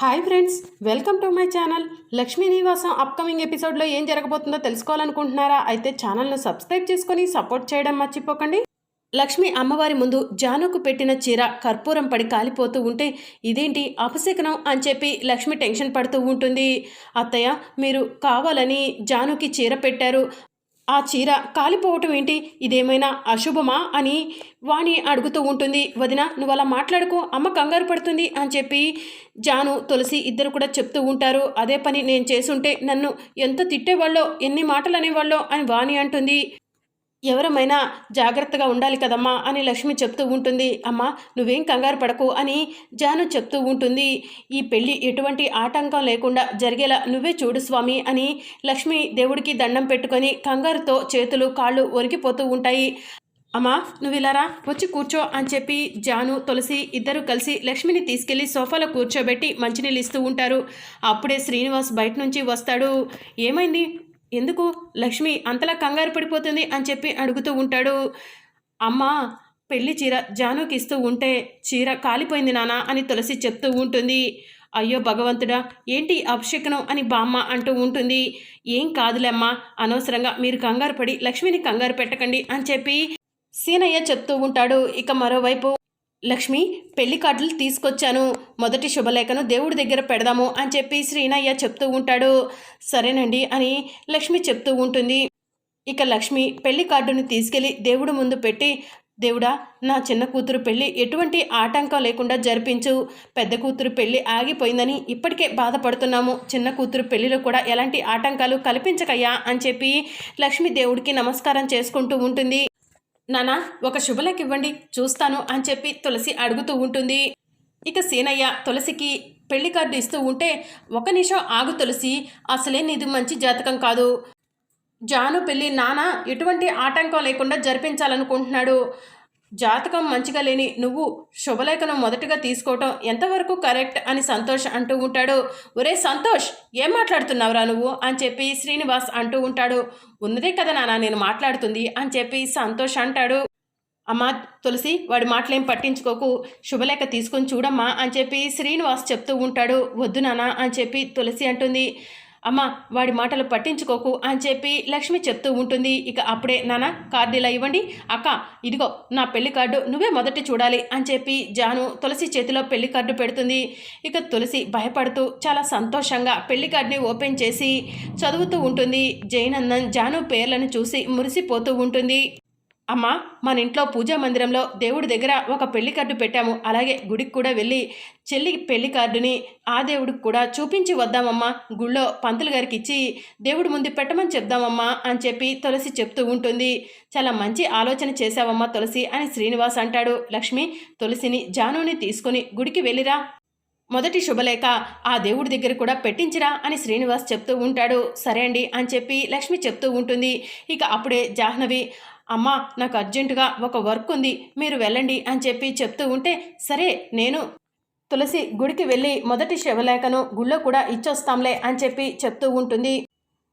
Hi friends welcome to my channel. Lakshmi Nivasam upcoming ఎపిసోడ్లో ఏం జరగబోతుందో తెలుసుకోవాలనుకుంటున్నారా? అయితే ఛానల్ను సబ్స్క్రైబ్ చేసుకొని సపోర్ట్ చేయడం మర్చిపోకండి. లక్ష్మి అమ్మవారి ముందు జానుకు పెట్టిన చీర కర్పూరం పడి కాలిపోతూ ఉంటే ఇదేంటి అపశకనం అని చెప్పి లక్ష్మి టెన్షన్ పడుతూ ఉంటుంది. అత్తయ్య మీరు కావాలని జానుకి చీర పెట్టారు. ఆ చీర కాలిపోవటం ఏంటి? ఇదేమైనా అశుభమా? అని వాణి అడుగుతూ ఉంటుంది. వదిన నువ్వు అలా మాట్లాడుకో అమ్మ కంగారు పడుతుంది అని చెప్పి జాను తులసి ఇద్దరు కూడా చెప్తూ ఉంటారు. అదే పని నేను చేసుంటే నన్ను ఎంత తిట్టేవాళ్ళో ఎన్ని మాటలు అనేవాళ్ళో అని వాణి అంటుంది. ఎవరమైనా జాగ్రత్తగా ఉండాలి కదమ్మా అని లక్ష్మి చెప్తూ ఉంటుంది. అమ్మా నువ్వేం కంగారు పడకు అని జాను చెప్తూ ఉంటుంది. ఈ పెళ్ళి ఎటువంటి ఆటంకం లేకుండా జరిగేలా నువ్వే చూడు స్వామి అని లక్ష్మి దేవుడికి దండం పెట్టుకొని కంగారుతో చేతులు కాళ్ళు ఒరికిపోతూ ఉంటాయి. అమ్మా నువ్వు ఇలారా వచ్చి కూర్చో అని చెప్పి జాను తులసి ఇద్దరు కలిసి లక్ష్మిని తీసుకెళ్ళి సోఫాలో కూర్చోబెట్టి మంచినీళ్ళు ఇస్తూ ఉంటారు. అప్పుడే శ్రీనివాస్ బయట నుంచి వస్తాడు. ఏమైంది? ఎందుకు? లక్ష్మి అంతలా కంగారు పడిపోతుంది అని చెప్పి అడుగుతూ ఉంటాడు. అమ్మ పెళ్ళి చీర జానుకి ఇస్తూ ఉంటే చీర కాలిపోయింది నానా అని తులసి చెప్తూ ఉంటుంది. అయ్యో భగవంతుడా ఏంటి అభిషేకనం అని బామ్మ అంటూ ఉంటుంది. ఏం కాదులేమ్మా అనవసరంగా మీరు కంగారు పడి లక్ష్మిని కంగారు పెట్టకండి అని చెప్పి సీనయ్య చెప్తూ ఉంటాడు. ఇక మరోవైపు లక్ష్మి పెళ్ళి కార్డులు తీసుకొచ్చాను. మొదటి శుభలేఖను దేవుడి దగ్గర పెడదాము అని చెప్పి శ్రీనయ్య చెప్తూ ఉంటాడు. సరేనండి అని లక్ష్మి చెప్తూ ఉంటుంది. ఇక లక్ష్మి పెళ్ళి కార్డును తీసుకెళ్ళి దేవుడు ముందు పెట్టి దేవుడా నా చిన్న కూతురు పెళ్ళి ఎటువంటి ఆటంకం లేకుండా జరిపించు. పెద్ద కూతురు పెళ్ళి ఆగిపోయిందని ఇప్పటికే బాధపడుతున్నాము. చిన్న కూతురు పెళ్ళిలో కూడా ఎలాంటి ఆటంకాలు కల్పించకయ్యా అని చెప్పి లక్ష్మి దేవుడికి నమస్కారం చేసుకుంటూ ఉంటుంది. నానా ఒక శుభలేఖ ఇవ్వండి చూస్తాను అని చెప్పి తులసి అడుగుతూ ఉంటుంది. ఇక సీనయ్య తులసికి పెళ్ళి కార్డు ఇస్తూ ఉంటే ఒక నిమిషం ఆగు తులసి అసలే నీది మంచి జాతకం కాదు. జాను పెళ్ళి నాన్న ఎటువంటి ఆటంకం లేకుండా జరిపించాలనుకుంటున్నాడు. జాతకం మంచిగా లేని నువ్వు శుభలేఖను మొదటగా తీసుకోవటం ఎంతవరకు కరెక్ట్ అని సంతోష్ అంటూ ఉంటాడు. ఒరే సంతోష్ ఏం మాట్లాడుతున్నావురా నువ్వు? అని చెప్పి శ్రీనివాస్ అంటూ ఉంటాడు. ఉన్నదే కదా నాన్న నేను మాట్లాడుతుంది అని చెప్పి సంతోష్ అంటాడు. అమ్మా తులసి వాడి మాటలేం పట్టించుకోకు. శుభలేఖ తీసుకొని చూడమ్మా అని చెప్పి శ్రీనివాస్ చెప్తూ ఉంటాడు. వద్దు నానా అని చెప్పి తులసి అంటుంది. అమ్మ వాడి మాటలు పట్టించుకోకు అని చెప్పి లక్ష్మి చెప్తూ ఉంటుంది. ఇక అప్పుడే నాన్న కార్డు ఇలా ఇవ్వండి. అక్క ఇదిగో నా పెళ్ళి కార్డు నువ్వే మొదటి చూడాలి అని చెప్పి జాను తులసి చేతిలో పెళ్ళి కార్డు పెడుతుంది. ఇక తులసి భయపడుతూ చాలా సంతోషంగా పెళ్ళి కార్డుని ఓపెన్ చేసి చదువుతూ ఉంటుంది. జయనందన్ జాను పేర్లను చూసి మురిసిపోతూ ఉంటుంది. అమ్మా మన ఇంట్లో పూజా మందిరంలో దేవుడి దగ్గర ఒక పెళ్ళి కార్డు పెట్టాము. అలాగే గుడికి కూడా వెళ్ళి చెల్లి పెళ్ళి కార్డుని ఆ దేవుడికి కూడా చూపించి వద్దామమ్మా. గుళ్ళో పంతులు గారికి ఇచ్చి దేవుడి ముందు పెట్టమని చెప్దామమ్మా అని చెప్పి తులసి చెప్తూ ఉంటుంది. చాలా మంచి ఆలోచన చేశావమ్మా తులసి అని శ్రీనివాస్ అంటాడు. లక్ష్మి తులసిని జానుని తీసుకుని గుడికి వెళ్ళిరా. మొదటి శుభలేఖ ఆ దేవుడి దగ్గర కూడా పెట్టించిరా అని శ్రీనివాస్ చెప్తూ ఉంటాడు. సరే అండి అని చెప్పి లక్ష్మి చెప్తూ ఉంటుంది. ఇక అప్పుడే జాహ్నవి అమ్మా నాకు అర్జెంటుగా ఒక వర్క్ ఉంది మీరు వెళ్ళండి అని చెప్పి చెప్తూ ఉంటే సరే నేను. తులసి గుడికి వెళ్ళి మొదటి శివలేఖను గుళ్ళో కూడా ఇచ్చొస్తాంలే అని చెప్పి చెప్తూ ఉంటుంది.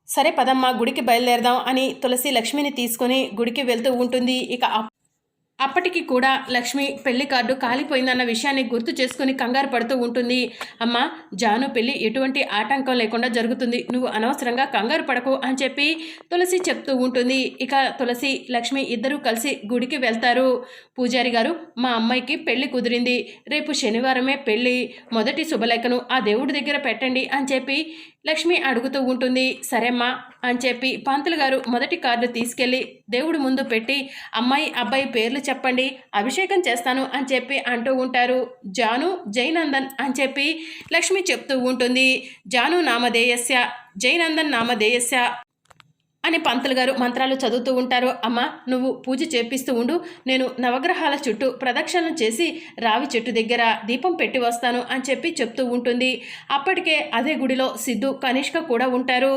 సరే పదమ్మా గుడికి బయలుదేరదాం అని తులసి లక్ష్మిని తీసుకొని గుడికి వెళ్తూ ఉంటుంది. ఇక అప్పటికి కూడా లక్ష్మి పెళ్ళి కార్డు కాలిపోయిందన్న విషయాన్ని గుర్తు చేసుకుని కంగారు పడుతూ ఉంటుంది. అమ్మ జాను పెళ్ళి ఎటువంటి ఆటంకం లేకుండా జరుగుతుంది. నువ్వు అనవసరంగా కంగారు పడకు అని చెప్పి తులసి చెప్తూ ఉంటుంది. ఇక తులసి లక్ష్మి ఇద్దరూ కలిసి గుడికి వెళ్తారు. పూజారి గారు మా అమ్మాయికి పెళ్ళి కుదిరింది. రేపు శనివారమే పెళ్ళి. మొదటి శుభలేఖను ఆ దేవుడి దగ్గర పెట్టండి అని చెప్పి లక్ష్మి అడుగుతూ ఉంటుంది సరేమ్మా అని చెప్పి పంతులు గారు మొదటి కార్డు తీసుకెళ్ళి దేవుడి ముందు పెట్టి అమ్మాయి అబ్బాయి పేర్లు చెప్పండి అభిషేకం చేస్తాను అని చెప్పి అంటూ ఉంటారు. జాను జైనందన్ అని చెప్పి లక్ష్మి చెప్తూ ఉంటుంది. జాను నామధేయస్య జైనందన్ నామధేయస్య అని పంతులు గారు మంత్రాలు చదువుతూ ఉంటారు. అమ్మ నువ్వు పూజ చేపిస్తూ ఉండు. నేను నవగ్రహాల చుట్టూ ప్రదక్షిణలు చేసి రావి చెట్టు దగ్గర దీపం పెట్టి వస్తాను అని చెప్పి చెప్తూ ఉంటుంది. అప్పటికే అదే గుడిలో సిద్ధు కనిష్క కూడా ఉంటారు.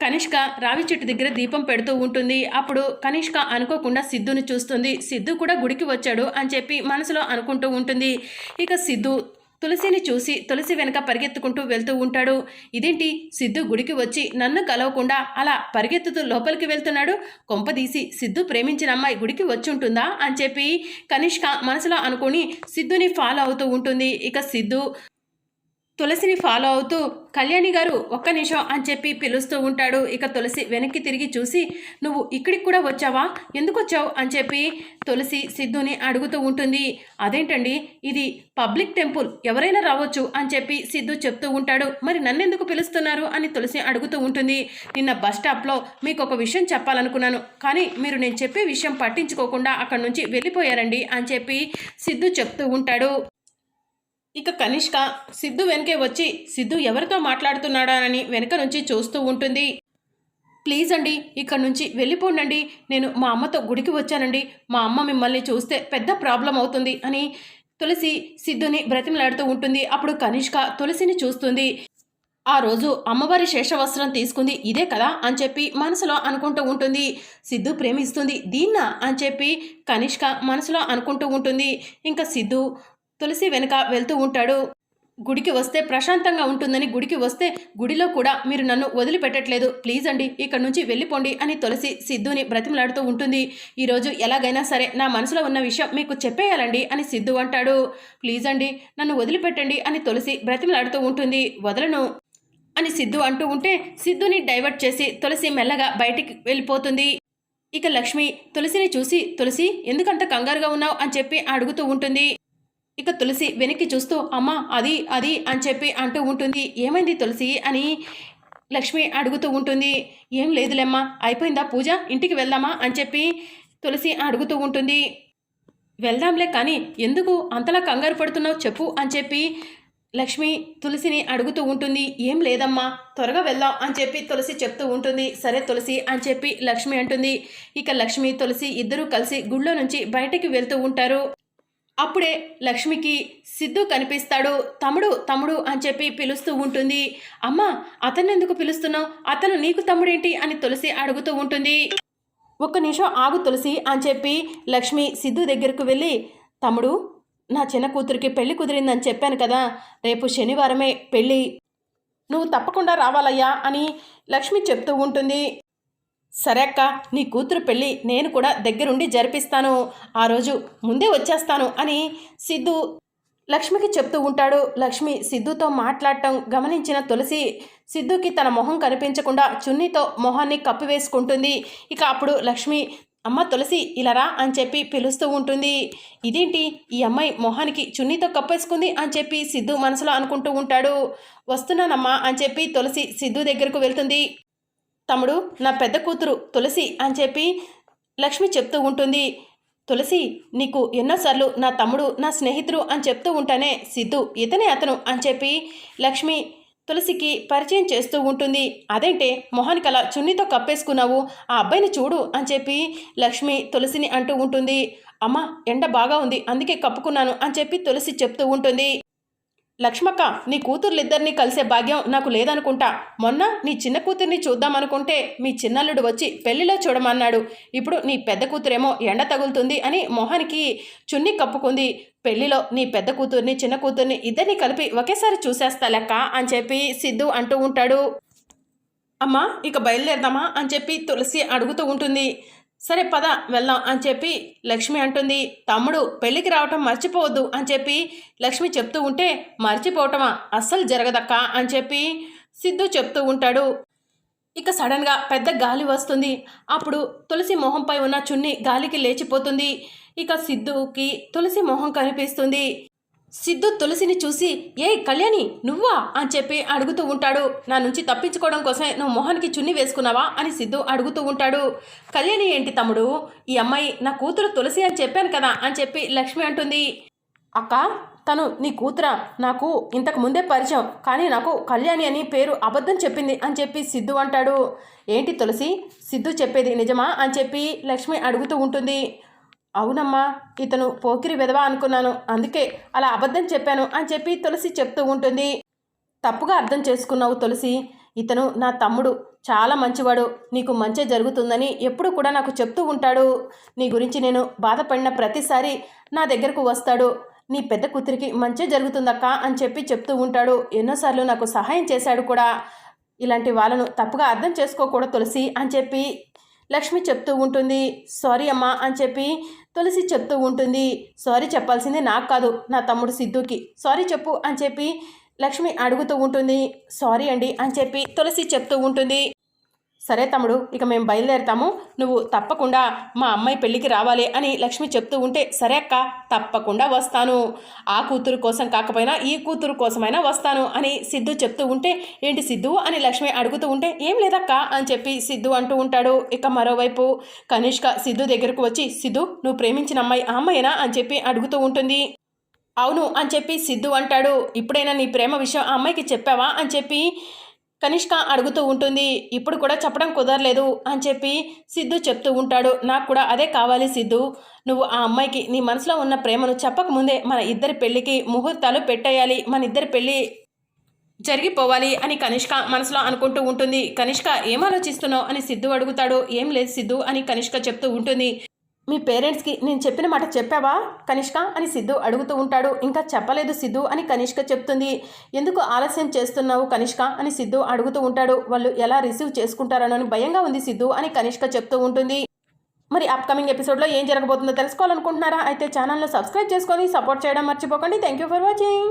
కనిష్క రావి చెట్టు దగ్గర దీపం పెడుతూ ఉంటుంది. అప్పుడు కనిష్క అనుకోకుండా సిద్ధుని చూస్తుంది. సిద్ధు కూడా గుడికి వచ్చాడు అని చెప్పి మనసులో అనుకుంటూ ఉంటుంది. ఇక సిద్ధు తులసిని చూసి తులసి వెనక పరిగెత్తుకుంటూ వెళ్తూ ఉంటాడు. ఇదేంటి? సిద్ధు గుడికి వచ్చి నన్ను కలవకుండా అలా పరిగెత్తుతూ లోపలికి వెళ్తున్నాడు. కొంపదీసి సిద్ధు ప్రేమించిన అమ్మాయి గుడికి వచ్చి ఉంటుందా? అని చెప్పి కనిష్క మనసులో అనుకుని సిద్ధుని ఫాలో అవుతూ ఉంటుంది. ఇక సిద్ధు తులసిని ఫాలో అవుతూ కళ్యాణి గారు ఒక్క నిమిషం అని చెప్పి పిలుస్తూ ఉంటాడు. ఇక తులసి వెనక్కి తిరిగి చూసి నువ్వు ఇక్కడికి కూడా వచ్చావా? ఎందుకు వచ్చావు? అని చెప్పి తులసి సిద్ధుని అడుగుతూ ఉంటుంది. అదేంటండి? ఇది పబ్లిక్ టెంపుల్. ఎవరైనా రావచ్చు? అని చెప్పి సిద్ధు చెప్తూ ఉంటాడు. మరి నన్నెందుకు పిలుస్తున్నారు? అని తులసి అడుగుతూ ఉంటుంది. నిన్న బస్ స్టాప్లో మీకు ఒక విషయం చెప్పాలనుకున్నాను. కానీ మీరు నేను చెప్పే విషయం పట్టించుకోకుండా అక్కడి నుంచి వెళ్ళిపోయారండి అని చెప్పి సిద్ధు చెప్తూ ఉంటాడు. ఇక కనిష్క సిద్ధు వెనకే వచ్చి సిద్ధు ఎవరితో మాట్లాడుతున్నాడానని వెనక నుంచి చూస్తూ ఉంటుంది. ప్లీజ్ అండి ఇక్కడ నుంచి వెళ్ళిపోండి నేను మా అమ్మతో గుడికి వచ్చానండి. మా అమ్మ మిమ్మల్ని చూస్తే పెద్ద ప్రాబ్లం అవుతుంది అని తులసి సిద్ధుని బ్రతిమలాడుతూ ఉంటుంది. అప్పుడు కనిష్క తులసిని చూస్తుంది. ఆ రోజు అమ్మవారి శేషవస్త్రం తీసుకుంది ఇదే కదా? అని చెప్పి మనసులో అనుకుంటూ ఉంటుంది. సిద్ధు ప్రేమిస్తుంది దీన్నా? అని చెప్పి కనిష్క మనసులో అనుకుంటూ ఉంటుంది. ఇంకా సిద్ధు తులసి వెనుక వెళ్తూ ఉంటాడు. గుడికి వస్తే ప్రశాంతంగా ఉంటుందని గుడికి వస్తే గుడిలో కూడా మీరు నన్ను వదిలిపెట్టట్లేదు. ప్లీజ్ అండి ఇక్కడ నుంచి వెళ్ళిపోండి అని తులసి సిద్ధుని బ్రతిమలాడుతూ ఉంటుంది. ఈరోజు ఎలాగైనా సరే నా మనసులో ఉన్న విషయం మీకు చెప్పేయాలండి అని సిద్ధు అంటాడు. ప్లీజ్ అండి నన్ను వదిలిపెట్టండి అని తులసి బ్రతిమలాడుతూ ఉంటుంది. వదలను అని సిద్ధు అంటూ ఉంటే సిద్ధుని డైవర్ట్ చేసి తులసి మెల్లగా బయటికి వెళ్ళిపోతుంది. ఇక లక్ష్మి తులసిని చూసి తులసి ఎందుకంత కంగారుగా ఉన్నావు అని చెప్పి అడుగుతూ ఉంటుంది. ఇక తులసి వెనక్కి చూస్తూ అమ్మా అది అది అని చెప్పి అంటూ ఉంటుంది. ఏమైంది తులసి? అని లక్ష్మి అడుగుతూ ఉంటుంది. ఏం లేదులేమ్మా అయిపోయిందా పూజ? ఇంటికి వెళ్దామా? అని చెప్పి తులసి అడుగుతూ ఉంటుంది. వెళ్దాంలే కానీ ఎందుకు అంతలా కంగారు పడుతున్నావు? చెప్పు అని చెప్పి లక్ష్మి తులసిని అడుగుతూ ఉంటుంది. ఏం లేదమ్మా త్వరగా వెళ్దాం అని చెప్పి తులసి చెప్తూ ఉంటుంది. సరే తులసి అని చెప్పి లక్ష్మి అంటుంది. ఇక లక్ష్మి తులసి ఇద్దరూ కలిసి గుళ్ళో నుంచి బయటికి వెళ్తూ ఉంటారు. అప్పుడే లక్ష్మికి సిద్ధు కనిపిస్తాడు. తమ్ముడు తమ్ముడు అని చెప్పి పిలుస్తూ ఉంటుంది. అమ్మా అతన్ని ఎందుకు పిలుస్తున్నావు? అతను నీకు తమ్ముడేంటి అని తులసి అడుగుతూ ఉంటుంది. ఒక్క నిమిషం ఆగు తులసి అని చెప్పి లక్ష్మి సిద్ధు దగ్గరకు వెళ్ళి తమ్ముడు నా చిన్న కూతురికి పెళ్ళి కుదిరిందని చెప్పాను కదా. రేపు శనివారమే పెళ్ళి నువ్వు తప్పకుండా రావాలయ్యా అని లక్ష్మి చెప్తూ ఉంటుంది. సరే అక్క నీ కూతురు పెళ్ళి నేను కూడా దగ్గరుండి జరిపిస్తాను. ఆ రోజు ముందే వచ్చేస్తాను అని సిద్ధు లక్ష్మికి చెప్తూ ఉంటాడు. లక్ష్మి సిద్ధుతో మాట్లాడటం గమనించిన తులసి సిద్ధుకి తన మొహం కనిపించకుండా చున్నీతో మొహాన్ని కప్పివేసుకుంటుంది ఇక అప్పుడు లక్ష్మి అమ్మ తులసి ఇలారా అని చెప్పి పిలుస్తూ ఉంటుంది. ఇదేంటి? ఈ అమ్మాయి మొహానికి చున్నీతో కప్పేసుకుంది అని చెప్పి సిద్ధు మనసులో అనుకుంటూ ఉంటాడు. వస్తున్నానమ్మా అని చెప్పి తులసి సిద్ధు దగ్గరకు వెళ్తుంది. తమ్ముడు నా పెద్ద కూతురు తులసి అని చెప్పి లక్ష్మి చెప్తూ ఉంటుంది. తులసి నీకు ఎన్నోసార్లు నా తమ్ముడు నా స్నేహితుడు అని చెప్తూ ఉంటానే సిద్ధు ఇతనే అతను అని చెప్పి లక్ష్మి తులసికి పరిచయం చేస్తూ ఉంటుంది. అదేంటే మొహానికి అలా చున్నీతో కప్పేసుకున్నావు ఆ అబ్బాయిని చూడు అని చెప్పి లక్ష్మి తులసిని అంటూ ఉంటుంది. అమ్మ ఎండ బాగా ఉంది అందుకే కప్పుకున్నాను అని చెప్పి తులసి చెప్తూ ఉంటుంది. లక్ష్మక్క నీ కూతుర్లిద్దరినీ కలిసే భాగ్యం నాకు లేదనుకుంటా. మొన్న నీ చిన్న కూతుర్ని చూద్దామనుకుంటే మీ చిన్నల్లుడు వచ్చి పెళ్ళిలో చూడమన్నాడు. ఇప్పుడు నీ పెద్ద కూతురేమో ఎండ తగులుతుంది అని మొహానికి చున్ని కప్పుకుంది. పెళ్ళిలో నీ పెద్ద కూతుర్ని చిన్న కూతుర్ని ఇద్దరిని కలిపి ఒకేసారి చూసేస్తా లెక్క అని చెప్పి సిద్ధు అంటూ ఉంటాడు. అమ్మా ఇక బయలుదేరదామా అని చెప్పి తులసి అడుగుతూ ఉంటుంది. సరే పద వెళ్దాం అని చెప్పి లక్ష్మి అంటుంది. తమ్ముడు పెళ్ళికి రావటం మర్చిపోవద్దు అని చెప్పి లక్ష్మి చెప్తూ ఉంటే మర్చిపోవటమా? అస్సలు జరగదక్క అని చెప్పి సిద్ధు చెప్తూ ఉంటాడు. ఇక సడన్గా పెద్ద గాలి వస్తుంది. అప్పుడు తులసి మొహంపై ఉన్న చున్ని గాలికి లేచిపోతుంది. ఇక సిద్ధుకి తులసి మొహం కనిపిస్తుంది. సిద్ధు తులసిని చూసి ఏ కళ్యాణి నువ్వా? అని చెప్పి అడుగుతూ ఉంటాడు. నా నుంచి తప్పించుకోవడం కోసమే నువ్వు మొహానికి చున్ని వేసుకున్నావా? అని సిద్ధు అడుగుతూ ఉంటాడు. కళ్యాణి ఏంటి తమ్ముడు? ఈ అమ్మాయి నా కూతురు తులసి అని చెప్పాను కదా? అని చెప్పి లక్ష్మి అంటుంది. అక్క తను నీ కూతుర? నాకు ఇంతకు ముందే పరిచయం కానీ నాకు కళ్యాణి అని పేరు అబద్ధం చెప్పింది అని చెప్పి సిద్ధు అంటాడు. ఏంటి తులసి? సిద్ధు చెప్పేది నిజమా? అని చెప్పి లక్ష్మి అడుగుతూ ఉంటుంది. అవునమ్మా ఇతను పోకిరి విధవా అనుకున్నాను. అందుకే అలా అబద్ధం చెప్పాను అని చెప్పి తులసి చెప్తూ ఉంటుంది. తప్పుగా అర్థం చేసుకున్నావు తులసి. ఇతను నా తమ్ముడు చాలా మంచివాడు. నీకు మంచి జరుగుతుందని ఎప్పుడు కూడా నాకు చెప్తూ ఉంటాడు. నీ గురించి నేను బాధపడిన ప్రతిసారి నా దగ్గరకు వస్తాడు. నీ పెద్ద కూతురికి మంచి జరుగుతుందక్క అని చెప్పి చెప్తూ ఉంటాడు. ఎన్నోసార్లు నాకు సహాయం చేశాడు కూడా. ఇలాంటి వాళ్ళను తప్పుగా అర్థం చేసుకోకూడదు తులసి అని చెప్పి లక్ష్మి చెప్తూ ఉంటుంది. సారీ అమ్మా అని చెప్పి తులసి చెప్తూ ఉంటుంది సారీ చెప్పాల్సింది నాకు కాదు నా తమ్ముడు సిద్ధుకి. సారీ చెప్పు అని చెప్పి లక్ష్మి అడుగుతూ ఉంటుంది. సారీ అండి అని చెప్పి తులసి చెప్తూ ఉంటుంది. సరే తమ్ముడు ఇక మేము బయలుదేరుతాము. నువ్వు తప్పకుండా మా అమ్మాయి పెళ్ళికి రావాలి అని లక్ష్మి చెప్తూ ఉంటే సరే అక్క తప్పకుండా వస్తాను. ఆ కూతురు కోసం కాకపోయినా ఈ కూతురు కోసమైనా వస్తాను అని సిద్ధు చెప్తూ ఉంటే ఏంటి సిద్ధు అని లక్ష్మి అడుగుతూ ఉంటే ఏం లేదక్క అని చెప్పి సిద్ధు అంటూ ఉంటాడు. ఇక మరోవైపు కనిష్క సిద్ధు దగ్గరకు వచ్చి సిద్ధు నువ్వు ప్రేమించిన అమ్మాయి ఆ అమ్మాయినా అని చెప్పి అడుగుతూ ఉంటుంది. అవును అని చెప్పి సిద్ధు అంటాడు. ఇప్పుడైనా నీ ప్రేమ విషయం ఆ అమ్మాయికి చెప్పావా అని చెప్పి కనిష్క అడుగుతూ ఉంటుంది ఇప్పుడు కూడా చెప్పడం కుదరలేదు అని చెప్పి సిద్ధు చెప్తూ ఉంటాడు. నాకు కూడా అదే కావాలి సిద్ధు. నువ్వు ఆ అమ్మాయికి నీ మనసులో ఉన్న ప్రేమను చెప్పకముందే మన ఇద్దరి పెళ్ళికి ముహూర్తాలు పెట్టేయాలి. మన ఇద్దరి పెళ్ళి జరిగిపోవాలి అని కనిష్క మనసులో అనుకుంటూ ఉంటుంది. కనిష్క ఏం ఆలోచిస్తున్నావు? అని సిద్ధు అడుగుతాడు. ఏం లేదు సిద్ధు అని కనిష్క చెప్తూ ఉంటుంది. మీ పేరెంట్స్కి నేను చెప్పిన మాట చెప్పావా? కనిష్క అని సిద్ధు అడుగుతూ ఉంటాడు. ఇంకా చెప్పలేదు సిద్ధు అని కనిష్క చెప్తుంది. ఎందుకు ఆలస్యం చేస్తున్నావు కనిష్క? అని సిద్ధు అడుగుతూ ఉంటాడు. వాళ్ళు ఎలా రిసీవ్ చేసుకుంటారనని భయంగా ఉంది సిద్ధు అని కనిష్క చెప్తూ ఉంటుంది. మరి అప్కమింగ్ ఎపిసోడ్లో ఏం జరగబోతుందో తెలుసుకోవాలనుకుంటున్నారా? అయితే ఛానల్ను సబ్స్క్రైబ్ చేసుకొని సపోర్ట్ చేయడం మర్చిపోకండి. Thank you for watching.